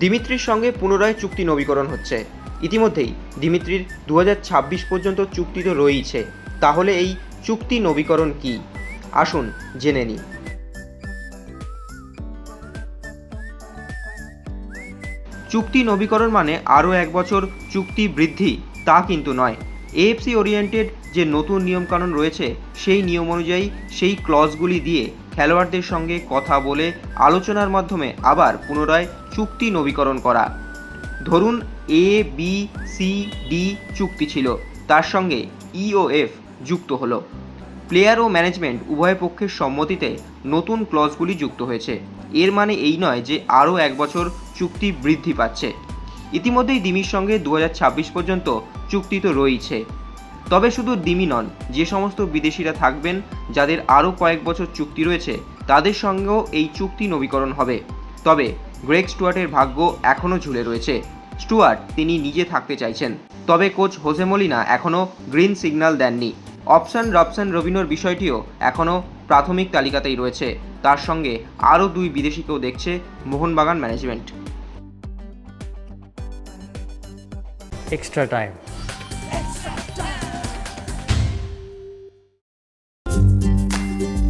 দিমিত্রির সঙ্গে পুনরায় চুক্তি নবীকরণ হচ্ছে। ইতিমধ্যেই দিমিত্রির দু হাজার ছাব্বিশ পর্যন্ত চুক্তি তো রয়েইছে। তাহলে এই চুক্তি নবীকরণ কি? আসুন জেনে নিই। চুক্তি নবীকরণ মানে আরও এক বছর চুক্তি বৃদ্ধি, তা কিন্তু নয়। এএফসি ওরিয়েন্টেড যে নতুন নিয়মকানুন রয়েছে, সেই নিয়ম অনুযায়ী সেই ক্লজগুলি দিয়ে খেলোয়াড়দের সঙ্গে কথা বলে আলোচনার মাধ্যমে আবার পুনরায় চুক্তি নবীকরণ করা। ধরুন এ বি সি ডি চুক্তি ছিল, তার সঙ্গে ইওএফ যুক্ত হলো। প্লেয়ার ও ম্যানেজমেন্ট উভয় পক্ষের সম্মতিতে নতুন ক্লজগুলি যুক্ত হয়েছে। এর মানে এই নয় যে আরও এক বছর চুক্তি বৃদ্ধি পাচ্ছে। ইতিমধ্যেই দিমির সঙ্গে দু হাজার ছাব্বিশ পর্যন্ত চুক্তি তো রয়েছে তবে শুধু দিমি নন, যে সমস্ত বিদেশিরা থাকবেন, যাদের আরও কয়েক বছর চুক্তি রয়েছে, তাদের সঙ্গেও এই চুক্তি নবীকরণ হবে। তবে গ্রেগ স্টুয়ার্টের ভাগ্য এখনও ঝুলে রয়েছে। স্টুয়ার্ট, তিনি নিজে থাকতে চাইছেন। তবে কোচ হোসে মলিনা এখনও গ্রিন সিগন্যাল দেননি। অপশান রবসন রবিনোর বিষয়টিও এখনও প্রাথমিক তালিকাতেই রয়েছে। তার সঙ্গে আরও দুই বিদেশিকেও দেখছে Mohun Bagan management. Extra time.